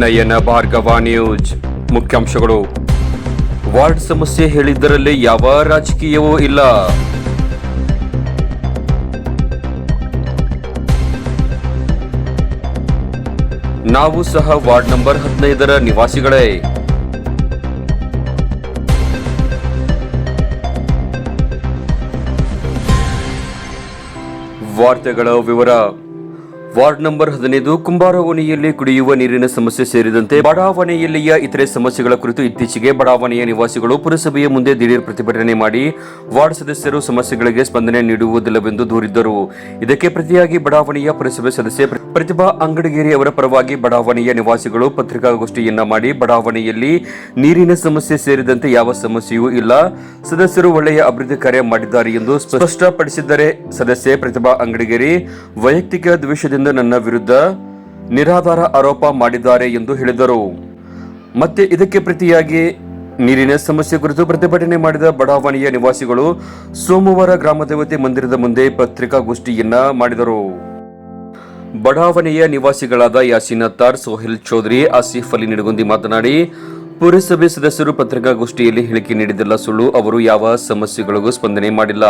ನಯನ Bhargava news ಮುಖ್ಯಾಂಶಗಳು. Ward ಸಮಸ್ಯೆ ಹೇಳಿದ್ದರಲ್ಲಿ ಯಾವ ರಾಜಕೀಯವೂ ಇಲ್ಲ. ನಾವು ಸಹ ವಾರ್ಡ್ ನಂಬರ್ ಹದಿನೈದರ ನಿವಾಸಿಗಳೇ. ವಾರ್ತೆಗಳ ವಿವರ. ವಾರ್ಡ್ ನಂಬರ್ ಹದಿನೈದು ಕುಂಬಾರ ಓಣಿಯಲ್ಲಿ ಕುಡಿಯುವ ನೀರಿನ ಸಮಸ್ಯೆ ಸೇರಿದಂತೆ ಬಡಾವಣೆಯಲ್ಲಿಯ ಇತರೆ ಸಮಸ್ಯೆಗಳ ಕುರಿತು ಇತ್ತೀಚೆಗೆ ಬಡಾವಣೆಯ ನಿವಾಸಿಗಳು ಪುರಸಭೆಯ ಮುಂದೆ ದಿಢೀರ್ ಪ್ರತಿಭಟನೆ ಮಾಡಿ ವಾರ್ಡ್ ಸದಸ್ಯರು ಸಮಸ್ಯೆಗಳಿಗೆ ಸ್ಪಂದನೆ ನೀಡುವುದಿಲ್ಲವೆಂದು ದೂರಿದ್ದರು. ಇದಕ್ಕೆ ಪ್ರತಿಯಾಗಿ ಬಡಾವಣೆಯ ಪುರಸಭೆ ಸದಸ್ಯೆ ಪ್ರ- ಪ್ರತಿಭಾ ಅಂಗಡಿಗೇರಿ ಅವರ ಪರವಾಗಿ ಬಡಾವಣೆಯ ನಿವಾಸಿಗಳು ಪತ್ರಿಕಾಗೋಷ್ಠಿಯನ್ನ ಮಾಡಿ ಬಡಾವಣೆಯಲ್ಲಿ ನೀರಿನ ಸಮಸ್ಯೆ ಸೇರಿದಂತೆ ಯಾವ ಸಮಸ್ಯೆಯೂ ಇಲ್ಲ, ಸದಸ್ಯರು ಒಳ್ಳೆಯ ಅಭಿವೃದ್ಧಿ ಕಾರ್ಯ ಮಾಡಿದ್ದಾರೆ ಎಂದು ಸ್ಪಷ್ಟಪಡಿಸಿದ್ದಾರೆ. ಸದಸ್ಯೆ ಪ್ರತಿಭಾ ಅಂಗಡಿಗೇರಿ ವೈಯಕ್ತಿಕ ದ್ವೇಷದಿಂದ ನನ್ನ ವಿರುದ್ಧ ನಿರಾಧಾರ ಆರೋಪ ಮಾಡಿದ್ದಾರೆ ಎಂದು ಹೇಳಿದರು. ಮತ್ತೆ ಇದಕ್ಕೆ ಪ್ರತಿಯಾಗಿ ನೀರಿನ ಸಮಸ್ಯೆ ಕುರಿತು ಪ್ರತಿಭಟನೆ ಮಾಡಿದ ಬಡಾವಣೆಯ ನಿವಾಸಿಗಳು ಸೋಮವಾರ ಗ್ರಾಮದೇವತೆ ಮಂದಿರದ ಮುಂದೆ ಪತ್ರಿಕಾಗೋಷ್ಠಿಯನ್ನ ಮಾಡಿದರು. ಬಡಾವಣೆಯ ನಿವಾಸಿಗಳಾದ ಯಾಸಿನ್ ಅತ್ತಾರ್ ಸೋಹಿಲ್ ಚೌಧರಿ, ಆಸಿಫ್ ಅಲಿ ನಿಡಗುಂದಿ ಮಾತನಾಡಿ ಪುರಸಭೆ ಸದಸ್ಯರು ಪತ್ರಿಕಾಗೋಷ್ಠಿಯಲ್ಲಿ ಹೇಳಿಕೆ ನೀಡಿದ್ದಲ್ಲ. ಸುಳ್ಳು, ಅವರು ಯಾವ ಸಮಸ್ಯೆಗಳಿಗೂ ಸ್ಪಂದನೆ ಮಾಡಿಲ್ಲ.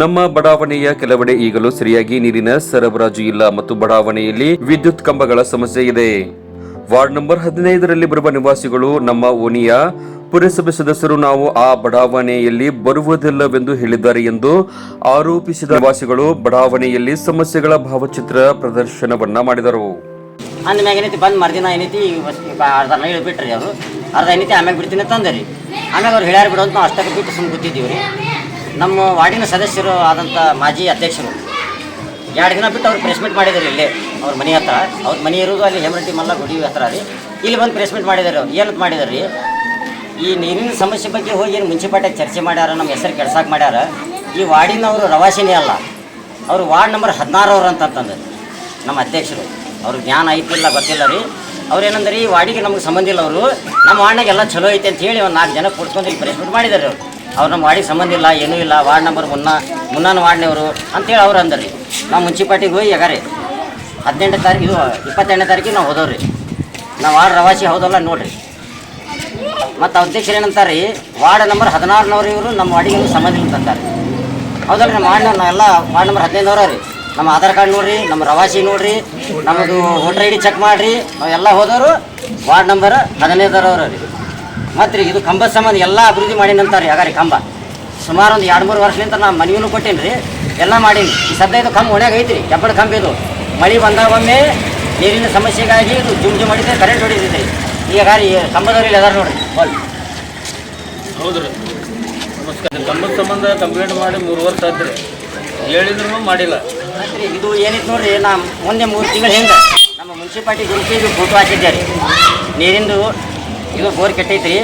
ನಮ್ಮ ಬಡಾವಣೆಯ ಕೆಲವೆಡೆ ಈಗಲೂ ಸರಿಯಾಗಿ ನೀರಿನ ಸರಬರಾಜು ಇಲ್ಲ ಮತ್ತು ಬಡಾವಣೆಯಲ್ಲಿ ವಿದ್ಯುತ್ ಕಂಬಗಳ ಸಮಸ್ಯೆ ಇದೆ. ವಾರ್ಡ್ ನಂಬರ್ ಹದಿನೈದರಲ್ಲಿ ಬರುವ ನಿವಾಸಿಗಳು ನಮ್ಮ ಓಣಿಯ ಪುರಸಭೆ ಸದಸ್ಯರು, ನಾವು ಆ ಬಡಾವಣೆಯಲ್ಲಿ ಬರುವುದಿಲ್ಲವೆಂದು ಹೇಳಿದ್ದಾರೆ ಎಂದು ಆರೋಪಿಸಿದ ನಿವಾಸಿಗಳು ಬಡಾವಣೆಯಲ್ಲಿ ಸಮಸ್ಯೆಗಳ ಭಾವಚಿತ್ರ ಪ್ರದರ್ಶನವನ್ನ ಮಾಡಿದರು. ಅಂದ ಏನೈತಿ, ಬಂದು ಮರ್ದಿನ ಏನೈತಿ ಅರ್ಧ ಹೇಳಿ ಬಿಟ್ರಿ ಅವರು. ಅರ್ಧ ಏನೈತಿ ಆಮ್ಯಾಗ ಬಿಡ್ತೀನಿ ತಂದರಿ ಆಮ್ಯಾಗ ಅವ್ರು ಹೇಳ್ಯಾರ ಬಿಡು ಅಂತ ನಾವು ಅಷ್ಟಕ್ಕೆ ಬಿಟ್ಟು ಸುಮ್ಮನೆ ಕೂತಿದ್ದೀವಿ ರೀ ನಮ್ಮ ವಾರ್ಡಿನ ಸದಸ್ಯರು ಆದಂಥ ಮಾಜಿ ಅಧ್ಯಕ್ಷರು, ಎರಡು ದಿನ ಬಿಟ್ಟು ಅವ್ರು ಪ್ರೆಸ್ಮೆಂಟ್ ಮಾಡಿದ್ದಾರೆ ಇಲ್ಲಿ, ಅವ್ರ ಮನೆ ಹತ್ರ. ಅವ್ರ ಮನೆ ಇರೋದು ಅಲ್ಲಿ ಹೇಮರೆಡ್ಡಿ ಮಲ್ಲ ಗುಡಿ ಹತ್ರ ರೀ. ಇಲ್ಲಿ ಬಂದು ಪ್ರೆಸ್ಮೆಂಟ್ ಮಾಡಿದ್ದಾರೆ ಅವ್ರು. ಏನಂತ ಮಾಡಿದಾರೆ ರೀ? ಈ ನೀರಿನ ಸಮಸ್ಯೆ ಬಗ್ಗೆ ಹೋಗಿ ಏನು ಮುನ್ಸಿಪಾಲ್ಟಿ ಚರ್ಚೆ ಮಾಡ್ಯಾರ, ನಮ್ಮ ಹೆಸರು ಕೆಡ್ಸಾಕೆ ಮಾಡ್ಯಾರ. ಈ ವಾರ್ಡಿನವರು ರವಾಸಿನೇ ಅಲ್ಲ. ಅವರು ವಾರ್ಡ್ ನಂಬರ್ ಹದಿನಾರು ಅವ್ರು ಅಂತಂತಂದ್ರೆ, ನಮ್ಮ ಅಧ್ಯಕ್ಷರು. ಅವ್ರಿಗೆ ಜ್ಞಾನ ಐತಿಲ್ಲ ಗೊತ್ತಿಲ್ಲ ರೀ. ಅವ್ರು ಏನಂದ್ರೆ ಈ ವಾಡಿಗೆ ನಮ್ಗೆ ಸಂಬಂಧ ಇಲ್ಲ ಅವರು. ನಮ್ಮ ವಾರ್ಡ್ನಾಗ ಎಲ್ಲ ಚಲೋ ಐತೆ ಅಂತ ಹೇಳಿ ಒಂದು ನಾಲ್ಕು ಜನ ಕೂಡ್ಸ್ಕೊಂಡು ಇಲ್ಲಿ ಪ್ರೆಸ್ ಮೀಟ್ ಮಾಡಿದ್ದಾರೆ ಅವರು. ಅವ್ರು ನಮ್ಮ ವಾಡಿಗೆ ಸಂಬಂಧ ಇಲ್ಲ, ಏನೂ ಇಲ್ಲ, ವಾರ್ಡ್ ನಂಬರ್ ಮುನ್ನ, ಮುನ್ನಾನ ವಾರ್ಡ್ನವರು ಅಂತೇಳಿ ಅವ್ರು ಅಂದ್ರಿ ನಾವು ಮುನ್ಸಿಪಾಲ್ಟಿಗೆ ಹೋಗಿ ಯಗಾರಿ ಹದಿನೆಂಟನೇ ತಾರೀಕು, ಇದು ಇಪ್ಪತ್ತೆರಡನೇ ತಾರೀಕಿಗೆ ನಾವು ಹೋದವ್ರಿ ನಾವು ವಾರ್ಡ್ ರವಾಸಿ ಹೌದಲ್ಲ ನೋಡ್ರಿ. ಮತ್ತು ಅಧ್ಯಕ್ಷರು ಏನಂತಾರೆ ರೀ, ವಾರ್ಡ್ ನಂಬರ್ ಹದಿನಾರನವ್ರು ಇವರು ನಮ್ಮ ವಾರ್ಡಿಗೆ ಸಂಬಂಧ ಇಲ್ಲ ಅಂತಾರೆ ಹೌದಲ್ಲ ನಮ್ಮ ವಾರ್ಡ್ ಎಲ್ಲ ವಾರ್ಡ್ ನಂಬರ್ ಹದಿನೈದವ್ರ ರೀ. ನಮ್ಮ ಆಧಾರ್ ಕಾರ್ಡ್ ನೋಡ್ರಿ, ನಮ್ಮ ರವಾಸಿ ನೋಡ್ರಿ, ನಮ್ಮದು ವೋಟರ್ ಐ ಡಿ ಚೆಕ್ ಮಾಡಿರಿ ಎಲ್ಲ ಹೋದವರು, ವಾರ್ಡ್ ನಂಬರ್ ಹದಿನೈದರವ್ರ ರೀ. ಮತ್ತು ರೀ, ಇದು ಕಂಬದ ಸಂಬಂಧ ಎಲ್ಲ ಅಭಿವೃದ್ಧಿ ಮಾಡೀನಿ ರೀ ಹಾಗಾರಿ ಕಂಬ. ಸುಮಾರು ಒಂದು ಎರಡು ಮೂರು ವರ್ಷದಿಂದ ನಾನು ಮನವಿನೂ ಕೊಟ್ಟೇನಿ ರೀ, ಎಲ್ಲ ಮಾಡೀನಿ. ಈ ಸದ್ಯ ಇದು ಕಂಬ ಒಣಗ ರೀ ಕೆಬ್ಬಣ ಕಂಬ ಇದು. ಮಳೆ ಬಂದಾಗ ಒಮ್ಮೆ ನೀರಿನ ಸಮಸ್ಯೆಗಾಗಿ ಇದು ಜುಮ್ ಜುಮ್ ಮಾಡಿದ್ರೆ ಕರೆಂಟ್ ಹೊಡಿತೈತೆ. ಈಗ ಗಾರಿ ಕಂಬದವ್ರು ಇಲ್ಲಿ ಅದಾರ ನೋಡ್ರಿ ಹೌದು ರೀ ನಮಸ್ಕಾರ. ಕಂಬದ ಸಂಬಂಧ ಕಂಪ್ಲೇಂಟ್ ಮಾಡಿ ಮೂರು ವರ್ಷ ಆಯ್ತು ಹೇಳಿದ್ರು ಮಾಡಿಲ್ಲ. ಆಯ್ತ್ರಿ, ಇದು ಏನಿತ್ತು ನೋಡ್ರಿ ನಾ ಮುಂದೆ ಮೂರು ತಿಂಗಳು ಹಿಂದೆ ನಮ್ಮ ಮುನ್ಸಿಪಾಲ್ಟಿ ಗ್ರೂಪಿಗೆ ಫೋಟೋ ಹಾಕಿದ್ದೆ ರೀ ನೀರಿಂದು ಇದು ಬೋರ್ ಕೆಟ್ಟೈತಿ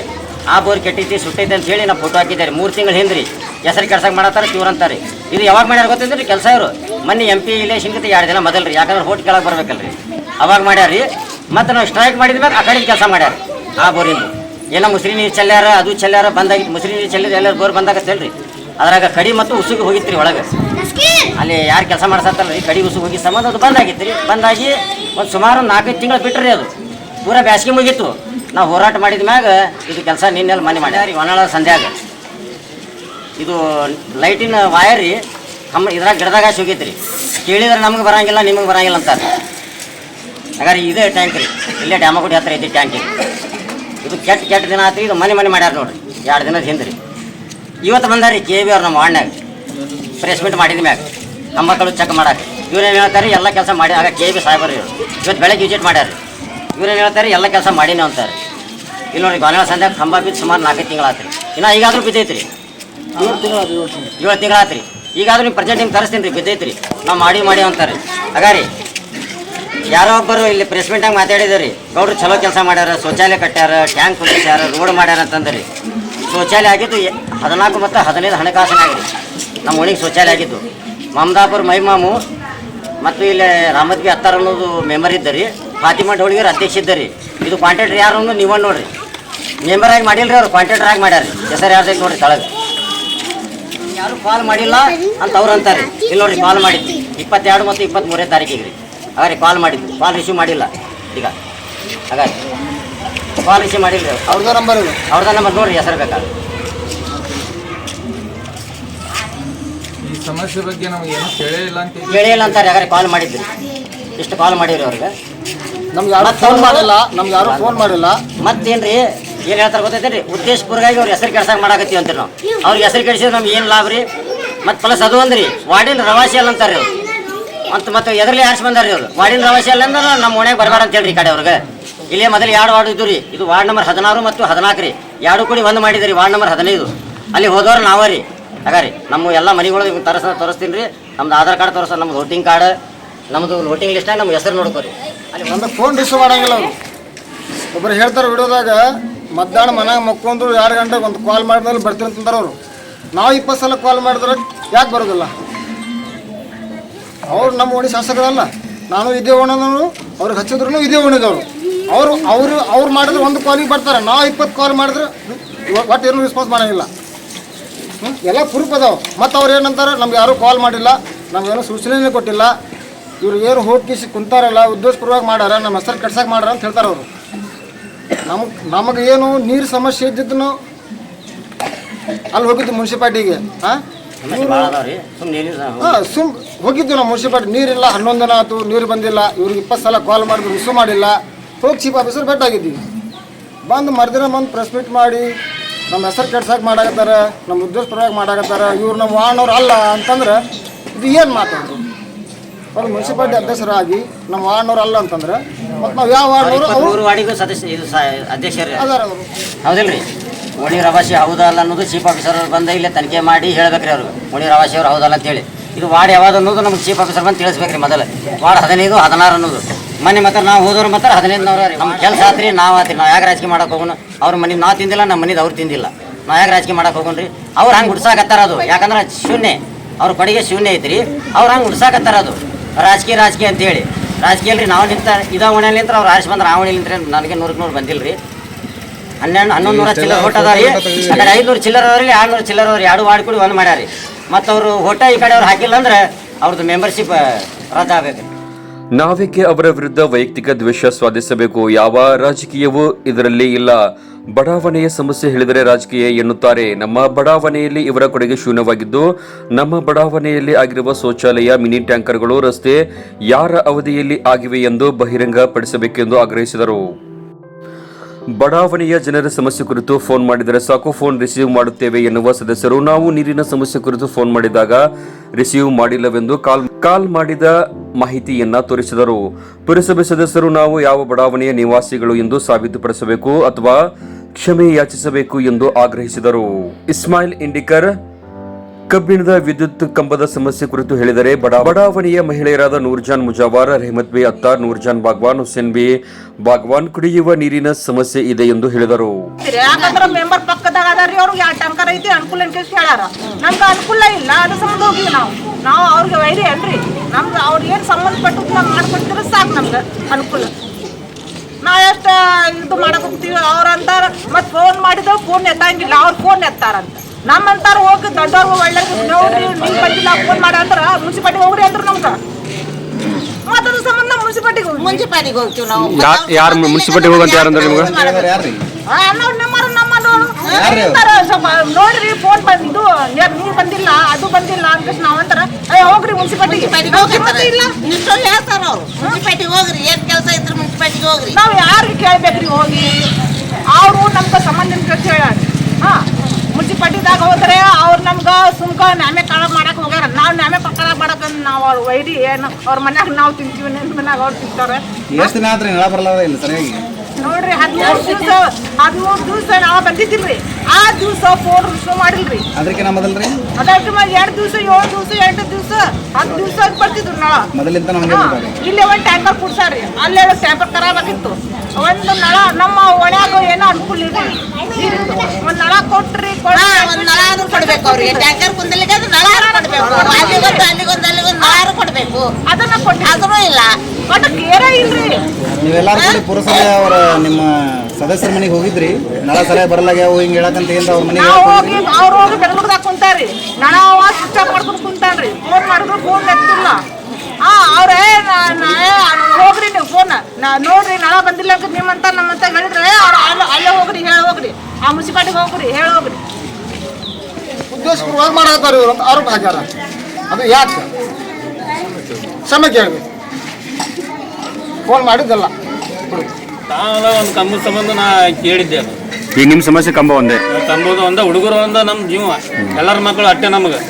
ಆ ಬೋರ್ ಕೆಟ್ಟೈತಿ ಸುಟ್ಟೈತಿ ಅಂತ ಹೇಳಿ ನಾ ಫೋಟೋ ಹಾಕಿದ್ದೆ ರೀ ಮೂರು ತಿಂಗಳು ಹಿಂದೆ ರೀ ಹೆಸರು ಕೆಲ್ಸಕ್ಕೆ ಮಾಡತ್ತಾರೆ ಇವ್ರು ಅಂತಾರೆ. ಇದು ಯಾವಾಗ ಮಾಡ್ಯಾರ ಗೊತ್ತಿದ್ರಿ ಕೆಲಸ ಇವರು? ಮೊನ್ನೆ ಎಂ ಪಿ ಸಿಂಗತಿ ಎರಡು ದಿನ ಮೊದಲು ರೀ ಯಾಕಂದ್ರೆ ಹೋಟ್ ಕೆಳಗೆ ಬರ್ಬೇಕಲ್ರಿ. ಅವಾಗ ಮಾಡ್ಯಾರ ರೀ ಮತ್ತು ನಾವು ಸ್ಟ್ರೈಕ್ ಮಾಡಿದ್ಮೇಲೆ ಆ ಕಡೆ ಕೆಲಸ ಮಾಡ್ಯಾರ ಆ ಬೋರಿಂದು. ಏನೋ ಮುಸ್ರಿ ನೀರು ಚೆಲ್ಲಾರ ಅದು ಚೆಲ್ಲಾರ ಬಂದಾಗಿ ಮುಸ್ರಿ ನೀರು ಚೆಲ್ಲಿದ್ರೆ ಎಲ್ಲರೂ ಬೋರ್ ಬಂದಾಗತ್ತಲ್ರಿ ಅದ್ರಾಗ ಕಡಿ ಮತ್ತು ಉಸುಗೆ ಹೋಗಿತ್ರಿ ರೀ ಒಳಗೆ ಅಲ್ಲಿ ಯಾರು ಕೆಲಸ ಮಾಡ್ಸತ್ತಲ್ಲ ರೀ ಕಡಿ ಉಸುಗೆ ಹೋಗಿ ಸಂಬಂಧ ಅದು ಬಂದಾಗಿತ್ತು ರೀ ಬಂದಾಗಿ ಒಂದು ಸುಮಾರು ಒಂದು ನಾಲ್ಕೈದು ತಿಂಗಳು ಬಿಟ್ರಿ ಅದು. ಪೂರ ಬ್ಯಾಸಿಗೆ ಮುಗೀತು. ನಾವು ಹೋರಾಟ ಮಾಡಿದ ಮ್ಯಾಗ ಇದು ಕೆಲಸ ನಿನ್ನೆಲ್ಲ ಮನೆ ಮಾಡ್ಯಾರ. ರೀ ಒಣ ಸಂಧ್ಯಾಗ. ಇದು ಲೈಟಿನ ವಾಯರ್ ರೀ ಕಮ್ಮ ಇದ್ರಾಗ ಗಿಡದಾಗ ಹೋಗೈತೆ ರೀ ಕೇಳಿದ್ರೆ ನಮ್ಗೆ ಬರಂಗಿಲ್ಲ ನಿಮಗೆ ಬರಂಗಿಲ್ಲ ಅಂತ ಹಾಗಾದ್ರೆ ಇದೇ ಟ್ಯಾಂಕ್ ರೀ. ಇಲ್ಲೇ ಡ್ಯಾಮಗುಡಿ ಹತ್ರ ಐತಿ ಟ್ಯಾಂಕ್ ಇದು ಇದು ಕೆಟ್ಟ ಕೆಟ್ಟ ದಿನ ಆತ್ರಿ ಇದು ಮನೆ ಮನೆ ಮಾಡ್ಯಾರ ನೋಡ್ರಿ. ಎರಡು ದಿನದ ಹಿಂದೆ ರೀ ಇವತ್ತು ಬಂದಾರಿ ಕೆ ಬಿ ಅವ್ರು ನಮ್ಮ ವಾರ್ಡ್ನಾಗ ಪ್ರೆಸ್ ಮಾಡಿದ ಮ್ಯಾಗ. ಕಂಬಗಳು ಚೆಕ್ ಮಾಡಕ್ಕೆ ಇವ್ರೇನು ಹೇಳ್ತಾರೆ, ಎಲ್ಲ ಕೆಲಸ ಮಾಡಿ, ಆಗ ಕೆ ಬಿ ಸಾಹೇಬರು ಇವರು. ಇವತ್ತು ಬೆಳಗ್ಗೆ ವಿಸಿಟ್ ಮಾಡ್ಯಾರ. ಇವ್ರೇನು ಹೇಳ್ತಾರೆ, ಎಲ್ಲ ಕೆಲಸ ಮಾಡೀನಿ ಅಂತಾರೆ. ಇಲ್ಲಿ ನೋಡಿ ಗಾನ ಸಂಧ್ಯಾಗ ಕಂಬ ಬಿದ್ದು ಸುಮಾರು ನಾಲ್ಕೈದು ತಿಂಗಳಾತ್ರಿ ಇನ್ನು ಈಗಾದರೂ ಬಿದ್ದೈತ್ರಿ. ಏಳು ತಿಂಗಳಾತ್ರಿ ಈಗಾದರೂ ನೀವು ಪ್ರೆಸೆಂಟ್ ಹಿಂಗೆ ತರಿಸ್ತೀನಿ ರೀ, ಬಿದ್ದೈತ್ರಿ. ನಾವು ಮಾಡಿ ಮಾಡಿ ಅಂತಾರೆ. ಹಾಗಾರಿ ಯಾರೋ ಒಬ್ಬರು ಇಲ್ಲಿ ಪ್ರೆಸ್ ಮೀಟಾಗ ಮಾತಾಡಿದಾರೆ ಗೌಡ್ರು ಚಲೋ ಕೆಲಸ ಮಾಡ್ಯಾರ, ಶೌಚಾಲಯ ಕಟ್ಟ್ಯಾರ ಟ್ಯಾಂಕ್ ಕುದಿಸ್ಯಾರ ರೋಡ್ ಮಾಡ್ಯಾರ ಅಂತಂದ್ರಿ. ಶೌಚಾಲಯ ಆಗಿದ್ದು ಹದಿನಾಲ್ಕು ಮತ್ತು ಹದಿನೈದು ಹಣಕಾಸಿನಾಗ್ರಿ ನಮ್ಮ ಓಣಿಗೆ ಶೌಚಾಲಯ ಆಗಿದ್ದು. ಮಮದಾಪುರ ಮೈಮಾಮು ಮತ್ತು ಇಲ್ಲಿ ರಾಮದ್ಗಿ ಹತ್ತಾರ ಅನ್ನೋದು ಮೆಂಬರ್ ಇದ್ದರಿ ಫಾತಿಮಾ ಡೌಳಿಗರ್ ಅಧ್ಯಕ್ಷ ಇದ್ದರಿ ಇದು ಕಾಂಟ್ರಾಕ್ಟರ್ ಯಾರು ಅನ್ನೋದು ನೀವು ನೋಡ್ರಿ. ಮೆಂಬರ್ ಆಗಿ ರೀ ಅವ್ರು, ಕಾಂಟ್ರಾಕ್ಟರ್ ಆಗಿ ಮಾಡ್ಯಾರ ಹೆಸರು ಯಾರ್ದೈತೆ ನೋಡ್ರಿ ತಳಗೆ ಯಾರು ಕಾಲ್ ಮಾಡಿಲ್ಲ ಅಂತ ಅವ್ರು ಅಂತಾರೆ. ಇಲ್ಲಿ ನೋಡ್ರಿ ಕಾಲ್ ಮಾಡಿದ್ವಿ ಇಪ್ಪತ್ತೆರಡು ಮತ್ತು ಇಪ್ಪತ್ತ್ಮೂರನೇ ತಾರೀಕಿಗೆ ರೀ. ಹಾಗಾದ್ರೆ ಕಾಲ್ ಮಾಡಿದ್ವಿ ಕಾಲ್ ರಿಸೀವ್ ಮಾಡಿಲ್ಲ. ಈಗ. ಹಾಗಾದ್ರೆ. ಕಾಲ್ ರಿಸೀವ್ ಮಾಡಿಲ್ರಿ ನಂಬರು ಅವ್ರದ ನಂಬರ್ ಇದು ಅವ್ರದ ನಂಬರ್ ನೋಡ್ರಿ ಹೆಸರು ಬೇಕಾ? ಈ ಸಮಸ್ಯೆ ಬಗ್ಗೆ ನಮ್ಗೆ ಏನು ಕೇಳೇ ಇಲ್ಲ ಅಂತ ಕೇಳಿಲ್ಲ ಅಂತಾರೆ ಯಾಕಂದ್ರೆ ಕಾಲ್ ಮಾಡಿದ್ರಿ. ಇಷ್ಟು ಕಾಲ್ ಮಾಡಿರಿ ಅವ್ರಿಗೆ. ನಮ್ಗೆ ಯಾರು ಫೋನ್ ಮಾಡಿಲ್ಲ. ನಮ್ಗೆ ಯಾರು ಫೋನ್ ಮಾಡಿಲ್ಲ. ಮತ್ತೇನ್ರಿ? ಏನ್ ಹೇಳ್ತಾರ ಗೊತ್ತೈತೇನ್ರಿ? ಉದ್ದೇಶಪೂರ್ವಕವಾಗಿ ಅವ್ರ ಹೆಸರು ಕೆಲಸ ಮಾಡಾಕತ್ತೀವಿ ಅಂತೀವಿ ನಾವು. ಅವ್ರಿಗೆ ಹೆಸರು ಕೆಡಿಸಿದ್ರೆ ನಮ್ಗೆ ಏನು ಲಾಭ ರೀ? ಮತ್ತೆ ಪ್ಲಸ್ ಅದು ಅಂದ್ರಿ ವಾರ್ಡಿನ ರವಾಸಿ ಅಲ್ಲ ಅಂತಾರೆ ಅವ್ರು. ಮತ್ತು ಮತ್ತೆ ಎದ್ರಲ್ಲಿ ಯಾರು ಬಂದಾರ್ರಿ ಅವ್ರು. ವಾರ್ಡಿನ ರವಾಸಿ ಅಲ್ಲ ಅಂದ್ರೆ ನಮ್ಮ ಓಣ್ಯಾಗ ಬರಬೇಡ ಅಂತ ಹೇಳ್ರಿ ಈ ಕಡೆ ಅವ್ರಿಗೆ. ಇಲ್ಲೇ ಮೊದಲು ಎರಡು ವಾರ್ಡ್ ಇದ್ದು ರೀ. ಇದು ವಾರ್ಡ್ ನಂಬರ್ ಹದಿನಾರು ಮತ್ತು ಹದಿನಾಲ್ಕು ರೀ. ಎರಡು ಕೂಡಿ ಒಂದು ಮಾಡಿದ್ರಿ ವಾರ್ಡ್ ನಂಬರ್ ಹದಿನೈದು. ಅಲ್ಲಿ ಹೋದವ್ರು ನಾವೇ ರೀ. ಹಾಗಾರಿ ನಮ್ಮ ಎಲ್ಲ ಮನೆಗಳು ತರಸ, ತೋರಿಸ್ತೀನಿ ರೀ. ನಮ್ದು ಆಧಾರ್ ಕಾರ್ಡ್ ತೋರಿಸ, ನಮ್ದು ವೋಟಿಂಗ್ ಕಾರ್ಡ್ ನಮ್ಮದು ವೋಟಿಂಗ್ ಲಿಸ್ಟಾಗ ನಮ್ಮ ಹೆಸರು ನೋಡ್ಕೋರಿ ಅಲ್ಲಿ ಒಂದು ಫೋನ್ ರಿಸೀವ್ ಮಾಡಂಗಿಲ್ಲ ಅವರು. ಒಬ್ಬರು ಹೇಳ್ತಾರೆ ವಿಡಿಯೋದಾಗ, ಮಧ್ಯಾಹ್ನ ಮನೆಯಾಗ ಮಕ್ಕೊಂಡ್ರು ಎರಡು ಗಂಟೆಗೆ ಒಂದು ಕಾಲ್ ಮಾಡಿದ್ಮೇಲೆ ಬರ್ತೀನಿ ಅಂತಂದ್ರೆ ಅವರು. ನಾವು ಇಪ್ಪತ್ತು ಸಲ ಕಾಲ್ ಮಾಡಿದ್ರೆ ಯಾಕೆ ಬರೋದಿಲ್ಲ? ಅವ್ರು ನಮ್ಮ ಓಣಿ ಶಾಸಕರಲ್ಲ. ನಾನು ಇದೇ ಓಣದವರು ಅವ್ರಿಗೆ ಹಚ್ಚಿದ್ರು ಇದೇ ಓಣಿದವರು. ಅವರು ಅವರು ಅವ್ರು ಮಾಡಿದ್ರೆ ಒಂದು ಕಾಲಿಗೆ ಬರ್ತಾರೆ. ನಾವು ಇಪ್ಪತ್ತು ಕಾಲ್ ಮಾಡಿದ್ರೆ ಒಟ್ಟು ಏನು ರೆಸ್ಪಾನ್ಸ್ ಮಾಡೋಂಗಿಲ್ಲ? ಎಲ್ಲ ಪ್ರೂಫ್ ಅದಾವೆ. ಮತ್ತು ಅವ್ರು ಏನಂತಾರೆ ನಮ್ಗೆ ಯಾರೂ ಕಾಲ್ ಮಾಡಿಲ್ಲ. ನಮ್ಗೇನು ಸೂಚನೆನೇ ಕೊಟ್ಟಿಲ್ಲ. ಇವ್ರು ಏನು ಹೋಗಿಸಿ ಕುಂತಾರಲ್ಲ ಉದ್ದೇಶಪೂರ್ವಕ ಮಾಡ್ಯಾರ ನಮ್ಮ ಹೆಸರು ಕೆಡ್ಸಕ್ಕೆ ಮಾಡ್ಯಾರ ಅಂತ ಹೇಳ್ತಾರೆ ಅವರು. ನಮಗೆ ನಮಗೆ ಏನು ನೀರು ಸಮಸ್ಯೆ ಇದ್ದಿದ್ದು ಅಲ್ಲಿ ಹೋಗಿದ್ದು ಮುನ್ಸಿಪಾಲ್ಟಿಗೆ. ಹಾಂ ಹಾಂ ಸುಮ್ ಹೋಗಿದ್ದು ನಾವು ಮುನ್ಸಿಪಾಲ್ಟಿ. ನೀರಿಲ್ಲ ಹನ್ನೊಂದು ದಿನ ಆಯಿತು ನೀರು ಬಂದಿಲ್ಲ. ಇವ್ರಿಗೆ ಇಪ್ಪತ್ತು ಸಲ ಕಾಲ್ ಮಾಡಿದ್ರು ರಿಸೀವ್ ಮಾಡಿಲ್ಲ. ಹೋಗಿ ಚೀಫ್ ಆಫೀಸರ್ ಭೇಟಾಗಿದ್ದೀವಿ ಬಂದು ಮರ್ದಿನ ಬಂದು ಪ್ರೆಸ್ ಮೀಟ್ ಮಾಡಿ ನಮ್ಮ ಹೆಸರು ಕೆಡ್ಸಕ್ಕೆ ಮಾಡಾಕತ್ತಾರ ನಮ್ಮ ಉದ್ದೇಶಪೂರ್ವಕ ಮಾಡಾಕತ್ತಾರ ಇವ್ರು ನಮ್ಮ ವಾರ್ಡ್ನವ್ರು ಅಲ್ಲ ಅಂತಂದ್ರೆ ಇದು ಏನು ಮಾತಾಡೋದು ಅವ್ರು ಮುನ್ಸಿಪಾಲ್ಟಿ ಅಧ್ಯಕ್ಷರಾಗಿ ನಮ್ಮ ವಾರ್ಡ್ನವ್ರು ಅಲ್ಲ ಅಂತಂದ್ರೆ ಮತ್ತು ನಾವು ಯಾವ ವಾರ್ಡ್ನವರು ಸದಸ್ಯ ಇದು ಅಧ್ಯಕ್ಷರೇ. ಅದಾರ ಅವರು. ಹೌದಿಲ್ರಿ? ಓಣಿ ರವಾಸಿ ಹೌದಾ ಅಲ್ಲ ಅನ್ನೋದು ಚೀಫ್ ಆಫೀಸರ್ ಬಂದ ಇಲ್ಲೇ ತನಿಖೆ ಮಾಡಿ ಹೇಳ್ಬೇಕ್ರಿ ಅವರು. ಓಣಿ ರವಾಸಿ ಅವ್ರು ಹೌದಲ್ಲ ಅಂತೇಳಿ. ಇದು ವಾರ್ಡ್ ಯಾವ್ದು ಅನ್ನೋದು ನಮ್ಗೆ ಚೀಫ್ ಆಫೀಸರ್ ಬಂದು ತಿಳಿಸ್ಬೇಕ್ರಿ ಮೊದಲು. ವಾರ್ಡ್ ಹದಿನೈದು ಹದಿನಾರು ಅನ್ನೋದು. ಮೊನ್ನೆ ಮತ್ತೆ ನಾವು ಹೋದವ್ರು ಮತ್ತೆ ಹದಿನೈದುನವ್ರ ರೀ. ನಮ್ಮ ಕೆಲಸ ಆತ್ರಿ, ನಾವು ಆತ್ರಿ. ನಾವು ಯಾಕೆ ರಾಜಕೀಯ ಮಾಡಕ್ಕೆ ಹೋಗೋಣ ಅವ್ರ ಮನೆ ನಾವು ತಿಂದಿಲ್ಲ ನಮ್ಮ ಮನೇದು ಅವ್ರು ತಿಂದಿಲ್ಲ. ನಾವು ಯಾಕೆ ರಾಜಕೀಯ ಮಾಡಕ್ಕೆ ಹೋಗೋಣ್ರಿ ಅವ್ರು ಹಂಗೆ ಹುಡ್ಸಾಕತ್ತಾರ ಅದು. ಯಾಕಂದ್ರೆ ಶೂನ್ಯ. ಅವ್ರ ಕೊಡುಗೆ ಶೂನ್ಯ ಐತ್ರಿ. ಅವ್ರು ಹಂಗೆ ಹುಡ್ಸಾಕತ್ತಾರ ಅದು. ರಾಜಕೀಯ ರಾಜಕೀಯ ಅಂತೇಳಿ. ರಾಜಕೀಯ ಅಲ್ರಿ, ನಾವು ನಿಂತ ಇದ ಓಣಿಯಲ್ಲಿ ನಿಂತ್ರ ಅವ್ರು ಆರಿಸಿ ಬಂದ್ರೆ ಆ ಓಣಿಯಲ್ಲಿ ನನಗೆ ನೂರಕ್ಕೆ ನೂರು ಬಂದಿಲ್ಲ ರೀ ಹನ್ನೆರಡು ಹನ್ನೊಂದು ನೂರ ಚಿಲ್ಲರ್ ಓಟ್ ಅದ ರೀ ಐದುನೂರು ಚಿಲ್ಲರ್ ಅವ್ರಿ ಆರ್ನೂರು ಚಿಲ್ಲರ್ ಅವ್ರಿ ಎರಡು ವಾರ್ಡ್ ಕೂಡಿ ಒಂದು ಮಾಡ್ಯಾರಿ. ಮತ್ತು ಅವರು ಓಟ ಈ ಕಡೆ ಅವ್ರು ಹಾಕಿಲ್ಲ ಅಂದ್ರೆ ಅವ್ರದ್ದು ಮೆಂಬರ್ಶಿಪ್ ರದ್ದಾಗಬೇಕು ನಾವೇಕೆ ಅವರ ವಿರುದ್ಧ ವೈಯಕ್ತಿಕ ದ್ವೇಷ ಸ್ವಾದಿಸಬೇಕು. ಯಾವ ರಾಜಕೀಯವೂ ಇದರಲ್ಲಿ ಇಲ್ಲ. ಬಡಾವಣೆಯ ಸಮಸ್ಯೆ ಹೇಳಿದರೆ ರಾಜಕೀಯ ಎನ್ನುತ್ತಾರೆ. ನಮ್ಮ ಬಡಾವಣೆಯಲ್ಲಿ ಇವರ ಕೊಡುಗೆ ಶೂನ್ಯವಾಗಿದ್ದು, ನಮ್ಮ ಬಡಾವಣೆಯಲ್ಲಿ ಆಗಿರುವ ಶೌಚಾಲಯ, ಮಿನಿ ಟ್ಯಾಂಕರ್ಗಳು, ರಸ್ತೆ ಯಾರ ಅವಧಿಯಲ್ಲಿ ಆಗಿವೆ ಎಂದು ಬಹಿರಂಗಪಡಿಸಬೇಕೆಂದು ಆಗ್ರಹಿಸಿದರು. ಬಡಾವಣೆಯ ಜನರ ಸಮಸ್ಯೆ ಕುರಿತು ಫೋನ್ ಮಾಡಿದರೆ ಸಾಕು ಫೋನ್ ರಿಸೀವ್ ಮಾಡುತ್ತೇವೆ ಎನ್ನುವ ಸದಸ್ಯರು. ನಾವು ನೀರಿನ ಸಮಸ್ಯೆ ಕುರಿತು ಫೋನ್ ಮಾಡಿದಾಗ ರಿಸೀವ್ ಮಾಡಿಲ್ಲವೆಂದು ಕಾಲ್ ಕಾಲ್ ಮಾಡಿದ ಮಾಹಿತಿಯನ್ನ ತೋರಿಸಿದರು. ಪುರಸಭೆ ಸದಸ್ಯರು, ನಾವು ಯಾವ ಬಡಾವಣೆಯ ನಿವಾಸಿಗಳು ಎಂದು ಸಾಬೀತುಪಡಿಸಬೇಕು ಅಥವಾ ಕ್ಷಮೆ ಯಾಚಿಸಬೇಕು ಎಂದು ಆಗ್ರಹಿಸಿದರು. ಇಸ್ಮಾಯಿಲ್ ಇಂಡಿಕರ್ ಕಬ್ಬಿಣದ ವಿದ್ಯುತ್ ಕಂಬದ ಸಮಸ್ಯೆ ಕುರಿತು ಹೇಳಿದರೆ ಬಡ ಬಡಾವಣೆಯ ಮಹಿಳೆಯರಾದ ನೂರ್ಜಾನ್ ಮುಜಾವಾರ್ ರೆಹಮತ್ ಬಿ ಅತ್ತಾರ್, ನೂರ್ಜಾನ್ ಬಾಗ್ವಾನ್, ಹುಸೇನ್ ಬಿ ಬಾಗ್ವಾನ್ ಕುಡಿಯುವ ನೀರಿನ ಸಮಸ್ಯೆ ಇದೆ ಎಂದು ಹೇಳಿದರು. ಯಾಕಂದ್ರೆ ಮೆಂಬರ್ ಪಕ್ಕದಾಗ ಅದಾರಿ ಅವ್ರಿಗೆ ಯಾವ ಟ್ಯಾಂಕರ್ ಐತಿ, ಅನುಕೂಲ ಅಂತ ಹೇಳಾರ ನಮ್ಗೆ ಅನುಕೂಲ ಇಲ್ಲ, ಅದು ಸಂಬಂಧ ಹೋಗಿವಿ ನಾವು. ನಾವು ಅವ್ರಿಗೆ ವೈರಿ ಅಲ್ರಿ. ನಮ್ಗೆ ಅವ್ರಿಗೆ ಏನು ಸಂಬಂಧಪಟ್ಟು ನಾವು ಮಾಡ್ಕೊಡ್ತೀರ ಸಾಕು ನಮ್ಗೆ ಅನುಕೂಲ. ನಾವು ಎಷ್ಟು ಇದು ಮಾಡಕ್ ಹೋಗ್ತೀವಿ, ಅವ್ರು ಅಂತಾರ. ಮತ್ತೆ ಫೋನ್ ಮಾಡಿದ್ರೆ ಫೋನ್ ಎತ್ತಂಗಿಲ್ಲ, ಅವ್ರು ಫೋನ್ ಎತ್ತಾರಂತ. ನಮ್ಮಂತಾರ ಹೋಗಿ ದೊಡ್ಡವ್ರು ಒಳ್ಳೆ ನೋಡ್ರಿ ನೀವು ಬಂದಿಲ್ಲ ಫೋನ್ ಮಾಡ ಅಂತಾರ ಮುನ್ಸಿಪಾಲ್ಟಿ ಹೋಗ್ರಿ ಅಂದ್ರು ನಮ್ಗ. ಮತ್ತದ ಸಂಬಂಧ ಮುನ್ಸಿಪಾಲ್ಟಿಗೆ ಹೋಗಿ ಮುನ್ಸಿಪಾಲ್ಟಿಗೆ ಹೋಗ್ತೀವಿ ನಾವು. ಯಾರು ಮುನ್ಸಿಪಾಲ್ಟಿ ಹೋಗಂತ ನಿಮ್ಗೆ? ನಮ್ಮ ಅಂತಾರ ಸ್ವಲ್ಪ ನೋಡ್ರಿ ಫೋನ್ ಬಂದು ಯಾರು ನೀರು ಬಂದಿಲ್ಲ ಅದು ಬಂದಿಲ್ಲ ಅಂತ ನಾವು ಅಂತಾರ ಅಯ್ಯ ಹೋಗ್ರಿ ಮುನ್ಸಿಪಾಲ್ಟಿಗೆ. ಇಲ್ಲ. ಹೇಳ್ತಾರ ಅವ್ರು. ಮುನ್ಸಿಪಾಲ್ಟಿಗೆ ಹೋಗ್ರಿ ಏನ್ ಕೆಲಸ ಇದ್ರೆ ಮುನ್ಸಿಪಾಲ್ಟಿಗೆ ಹೋಗ್ರಿ. ನಾವು ಯಾರಿಗೆ ಕೇಳ್ಬೇಕ್ರಿ ಹೋಗಿ? ಅವರು ನಮ್ಗೆ ಸಂಬಂಧ ಅಂತ ಹೇಳ ಹಾ. ಮುನ್ಸಿಪಾಲ್ಟಿದಾಗ ಹೋದ್ರೆ ಅವ್ರು ನಮ್ಗೆ ಸುಮ್ಕ ನಾಮೆ ಕಾಳ ಮಾಡಕ್ ಹೋಗ್ಯಾರ. ನಾವು ನ್ಯಾಮೆ ಪಕ್ಕಳ ಮಾಡಕ್ಕಂದ್ ನಾವು ಅವ್ರ ವೈರಿ ಏನು ಅವ್ರ ಮನ್ಯಾಗ ನಾವು ತಿಂತೀವಿ ನಿನ್ನ ಮನ್ಯಾಗ ಅವ್ರು ತಿಂತಾರೆ. ಎಷ್ಟು ದಿನ ಆದ್ರೆ ನೆಲ ಬರಲ್ಲ ಇಲ್ಲ ಸರಿಯಾಗಿ? ನೋಡ್ರಿ ಹದಿಮೂರು ದಿವಸ ಹದಿಮೂರು ದಿವಸ ನಾವು ಬಂದಿದ್ದೀವಿ ಆ ದಿವಸ ಫೋನ್ ರಿಸೀವ್ ಮಾಡಿಲ್ರಿ. ಅದಕ್ಕೆ ಮೊದಲ್ರಿ? ಅದಕ್ಕೆ ಎರಡು ದಿವಸ ಏಳು ದಿವಸ ಎಂಟು ದಿವಸ ಹತ್ತು ದಿವಸ ಬರ್ತಿದ್ರು ನಳ. ಮೊದಲಿಂದ ನಮಗೆ ಇಲ್ಲೇ ಒಂದು ಟ್ಯಾಂಕರ್ ಕುಡ್ಸಾರಿ. ಅಲ್ಲೇ ಒಂದು ಟ್ಯಾಂಕರ್ ಖರಾಬ್ ಆಗಿತ್ತು. ಒಂದು ನಳ ನಮ್ಮ ಒಳ್ಯಾಗ ಏನೋ ಅನುಕೂಲ ಇದೆ. ಒಂದು ಒಂದ್ ನಳ ಕೊಟ್ರಿ ಒಂದ್ ನಳ ಆದ್ರೂ ಕೊಡ್ಬೇಕು ಅವ್ರಿಗೆ. ಟ್ಯಾಂಕರ್ ಕುಂದಲಿಕ್ಕೆ ಅದು ನಳ ಕೊಡ್ಬೇಕು. ಕೊಡ್ಬೇಕು. ಅದನ್ನ ಕೊಟ್ಟಿ ಆದ್ರೂ ಇಲ್ಲ. ಬಟ್ ಕೇರ ಇಲ್ರಿ. ನೀವೆಲ್ಲಾರು ಕೂಡಿ ಪುರಸಭೆ ಅವರ ನಿಮ್ಮ ಸದಸ್ಯರ ಮನೆಗೆ ಹೋಗಿದ್ರಿ? ನಳ ಸರಿಯಾಗಿ ಬರಲಾಗ್ಯಾವ ಹಿಂಗೆ ಹೇಳಕಂತ ಏನ್ ಅವ್ರ ಮನೆಗೆ ನಾವು ಹೋಗಿ ಅವ್ರು ಹೋಗಿ ಬೆಂಗಳೂರ್ದಾಗ ಕುಂತಾರಿ ನಳ ಸ್ವಿಚ್ ಆಫ್ ಮಾಡ್ಕೊಂಡು ಕುಂತಾನ್ರಿ ಫೋನ್ ಮಾಡಿದ್ರು ಫೋನ್ ಎತ್ತಿಲ್ಲ. ಹಾ ಅವ್ರೇ ಹೋಗ್ರಿ ನೀವು ಫೋನ್ ನಾ ನೋಡ್ರಿ ನಾಳೆ ಬಂದಿಲ್ಲ ಅಂತ ನಿಮ್ಮಂತ ನಮ್ಮಂತ ಹೇಳಿದ್ರೆ ಅವ್ರು ಅಲ್ಲೇ ಅಲ್ಲೇ ಹೋಗ್ರಿ ಹೇಳಿ ಹೋಗ್ರಿ. ಆ ಮುನ್ಸಿಪಾಲ್ಟಿಗೆ ಹೋಗ್ರಿ ಹೇಳಿ ಹೋಗ್ರಿ. ಉದ್ದೇಶಪೂರ್ವಕ ಮಾಡತ್ತಾರ ಇವರು ಅಂತ ಆರೋಪ ಹಾಕ್ಯಾರ ಅದು ಯಾಕೆ? ಕ್ಷಮೆ ಕೇಳಬೇಕು ಫೋನ್ ಮಾಡಿದ್ದಲ್ಲ. ತಾವೆಲ್ಲ ಒಂದು ಕಂಬದ ಸಂಬಂಧ ನಾ ಕೇಳಿದ್ದೆ ಅದು. ಈಗ ನಿಮ್ಮ ಸಮಸ್ಯೆ ಕಂಬ ಒಂದೇ? ಕಂಬದ ಒಂದ ಹುಡುಗರು ಒಂದ ನಮ್ಮ ಜೀವ. ಎಲ್ಲರ ಮಕ್ಕಳು ಅಟ್ಟೆ ನಮಗೆ.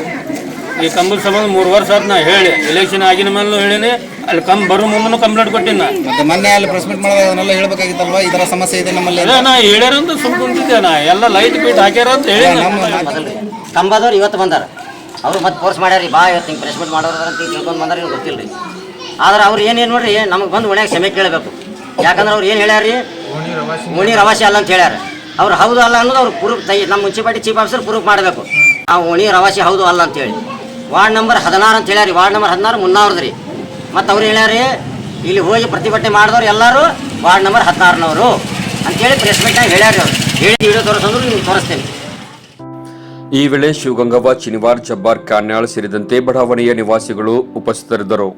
ಈ ಕಂಬದ ಸಂಬಂಧ ಮೂರು ವರ್ಷ ಆಯ್ತು ನಾ ಹೇಳಿ. ಎಲೆಕ್ಷನ್ ಆಗಿನ ಮೇಲೂ ಹೇಳಿನಿ. ಅಲ್ಲಿ ಕಂಬ ಬರೋ ಮುಂದೂ ಕಂಪ್ಲೇಂಟ್ ಕೊಟ್ಟಿನ ನಾ. ಮತ್ತೆ ಮೊನ್ನೆ ಅಲ್ಲಿ ಪ್ರೆಸ್ ಮೀಟ್ ಮಾಡಿದಾಗ ಅದನ್ನೆಲ್ಲ ಹೇಳ್ಬೇಕಾಗಿತ್ತಲ್ವಾ? ಈ ತರ ಸಮಸ್ಯೆ ಇದೆ ನಮ್ಮಲ್ಲಿ ಅದೇ ನಾ ಹೇಳ್ಯಾರ ಅಂತ ಸುಮ್ ಕುಂತಿದ್ದೆ ನಾ. ಎಲ್ಲ ಲೈಟ್ ಬೀಟ್ ಹಾಕ್ಯಾರ ಅಂತ ಹೇಳಿ ಕಂಬದವ್ರು ಇವತ್ತು ಬಂದಾರ. ಅವ್ರು ಮತ್ತೆ ಫೋರ್ಸ್ ಮಾಡ್ಯಾರಿ ಬಾ ಇವತ್ತು ಹಿಂಗೆ ಪ್ರೆಸ್ಮೆಂಟ್ ಮಾಡೋದ್ರ ಅಂತ ತಿಳ್ಕೊಂಡು ಬಂದ್ರೆ ಇವ್ರು ಗೊತ್ತಿಲ್ಲ ರೀ ಆದ್ರೆ ಅವ್ರು ಏನೇನು ನೋಡ್ರಿ, ನಮಗೆ ಬಂದು ಒಣಗಿ ಕ್ಷಮೆ ಕೇಳಬೇಕು. ಯಾಕಂದ್ರೆ ಅವ್ರು ಏನು ಹೇಳ್ಯಾರಿ ಮುನಿ ರವಾಸಿ ಅಲ್ಲ ಅಂತ ಹೇಳ್ಯಾರ. ಅವ್ರು ಹೌದು ಅಲ್ಲ ಅನ್ನೋದು ಅವ್ರು ಪ್ರೂಫ್ ತೈ, ನಮ್ಮ ಮುನ್ಸಿಪಾಲಿಟಿ ಚೀಫ್ ಆಫೀಸರ್ ಪ್ರೂಫ್ ಮಾಡಬೇಕು. ಆ ಓಣಿ ರವಾಸಿ ಹೌದು ಅಲ್ಲ ಅಂತೇಳಿ ವಾರ್ಡ್ ನಂಬರ್ ಹದಿನಾರು ಅಂತ ಹೇಳ್ಯಾರಿ ವಾರ್ಡ್ ನಂಬರ್ ಹದಿನಾರು ಮುನ್ನಾವ್ರದ್ರಿ. ಮತ್ತು ಅವ್ರು ಹೇಳ್ಯಾರಿ ಇಲ್ಲಿ ಹೋಗಿ ಪ್ರತಿಭಟನೆ ಮಾಡಿದವ್ರು ಎಲ್ಲರೂ ವಾರ್ಡ್ ನಂಬರ್ ಹದಿನಾರನವರು ಅಂತೇಳಿ ಪ್ರೆಸ್ಮೆಂಟ್ನಾಗ ಹೇಳ್ಯಾರಿ ಅವ್ರು. ಹೇಳಿ ವಿಡಿಯೋ ತೋರಿಸೋದ್ರು ನಿಮ್ಗೆ ತೋರಿಸ್ತೇನೆ. ಈ ವೇಳೆ ಶಿವಗಂಗವ್ವ ಚಿನಿವಾರ್ ಜಬ್ಬಾರ್ ಕಾನ್ಯಾಳ್ ಸೇರಿದಂತೆ ಬಡಾವಣೆಯ ನಿವಾಸಿಗಳು ಉಪಸ್ಥಿತರಿದ್ದರು.